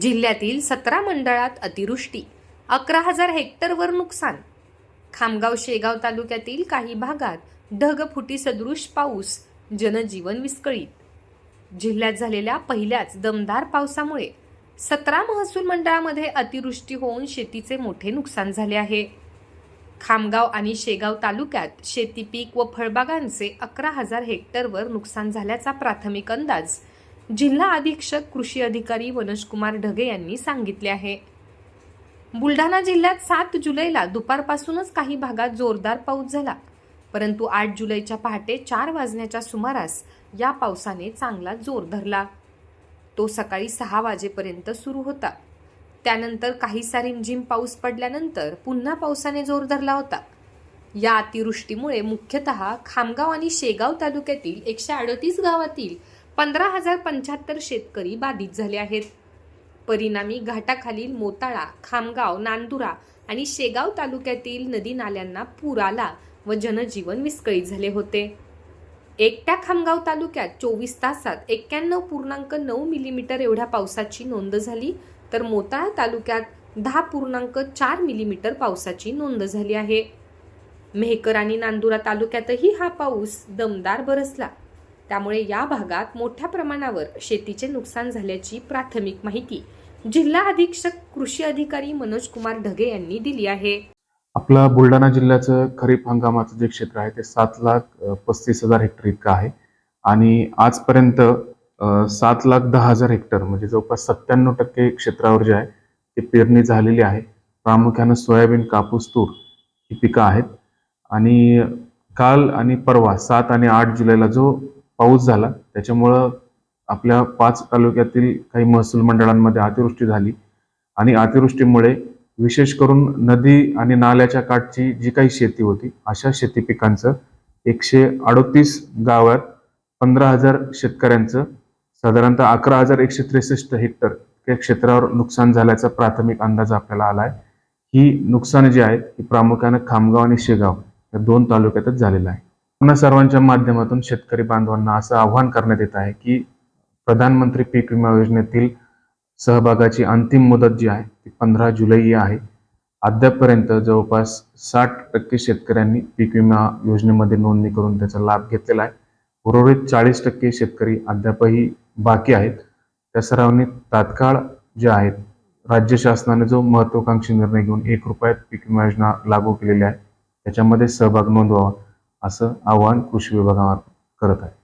जिल्ह्यातील सतरा मंडळात अतिवृष्टी अकरा हजार हेक्टरवर नुकसान. खामगाव शेगाव तालुक्यातील काही भागात ढगफुटी सदृश पाऊस जनजीवन विस्कळीत. जिल्ह्यात झालेल्या पहिल्याच दमदार पावसामुळे सतरा महसूल मंडळामध्ये अतिवृष्टी होऊन शेतीचे मोठे नुकसान झाले आहे. खामगाव आणि शेगाव तालुक्यात शेती पीक व फळबागांचे अकरा हजार हेक्टरवर नुकसान झाल्याचा प्राथमिक अंदाज जिल्हा अधीक्षक कृषी अधिकारी वनशकुमार ढगे यांनी सांगितले आहे. बुलढाणा जिल्ह्यात सात जुलैला दुपारपासूनच काही भागात जोरदार पाऊस झाला. परंतु आठ जुलैच्या पहाटे चार वाजण्याच्या सुमारास या पावसाने चांगला जोर धरला. तो सकाळी सहा वाजेपर्यंत सुरू होता. त्यानंतर काहीसा रिमझिम पाऊस पडल्यानंतर पुन्हा पावसाने जोर धरला होता. या अतिवृष्टीमुळे मुख्यतः खामगाव आणि शेगाव तालुक्यातील एकशे अडतीस गावातील पंधरा हजार पंच्याहत्तर शेतकरी बाधित झाले आहेत. परिणामी घाटाखालील मोताळा खामगाव नांदुरा आणि शेगाव तालुक्यातील नदी नाल्यांना पूर आला व जनजीवन विस्कळीत झाले होते. एकट्या खामगाव तालुक्यात चोवीस तासात एक्क्याण्णव पूर्णांक नऊ मिलीमीटर एवढ्या पावसाची नोंद झाली तर मोताळा तालुक्यात दहा पूर्णांक चार मिलीमीटर पावसाची नोंद झाली आहे. मेहकर आणि नांदुरा तालुक्यातही हा पाऊस दमदार बरसला. त्यामुळे या भागात मोठ्या प्रमाणावर शेतीचे नुकसान झाल्याची प्राथमिक माहिती जिल्हा अधीक्षक कृषी अधिकारी मनोज कुमार ढगे यांनी दिली आहे. आपला बुलढाणा जिल्ह्याचं खरीप हंगामाचं जे क्षेत्र आहे ते सात लाख पस्तीस हजार हेक्टर इतकं आहे. आणि आजपर्यंत सात लाख दहा हजार हेक्टर म्हणजे जवळपास सत्त्याण्णव टक्के क्षेत्रावर जे आहे ते पेरणी झालेली आहे. प्रामुख्यानं सोयाबीन कापूस तूर ही पिकं आहेत. आणि काल आणि परवा सात आणि आठ जुलैला जो पाऊस झाला. त्याच्यामुळं आपल्या पाच तालुक्यातील काही महसूल मंडळांमध्ये अतिवृष्टी झाली. आणि अतिवृष्टीमुळे विशेष करून नदी आणि नाल्याच्या काठची जी काही शेती होती अशा शेती पिकांचं एकशे अडोतीस गावात पंधरा हजार शेतकऱ्यांचं साधारणतः अकरा हजार एकशे त्रेसष्ट हेक्टर या क्षेत्रावर नुकसान झाल्याचा प्राथमिक अंदाज आपल्याला आला आहे ही नुकसान जी आहेत ही प्रामुख्यानं खामगाव आणि शेगाव या दोन तालुक्यातच झालेलं आहे. पुन्हा सर्वांच्या माध्यमातून शेतकरी बांधवांना असं आव्हान करण्यात येत आहे की प्रधानमंत्री पीक विमा योजनेतील सहभागाची अंतिम मुदत जी आहे ती पंधरा जुलै ही आहे. अद्यापपर्यंत जवळपास साठ टक्के शेतकऱ्यांनी पीक विमा योजनेमध्ये नोंदणी करून त्याचा लाभ घेतलेला आहे. उर्वरित चाळीस टक्के शेतकरी अद्यापही बाकी आहेत. त्या सर्वांनी तात्काळ जे आहेत राज्य शासनाने जो महत्वाकांक्षी निर्णय घेऊन एक रुपयात पीक विमा योजना लागू केलेली आहे त्याच्यामध्ये सहभाग नोंदवावा. असं आवाहन कृषी विभागामार्फत करत आहे.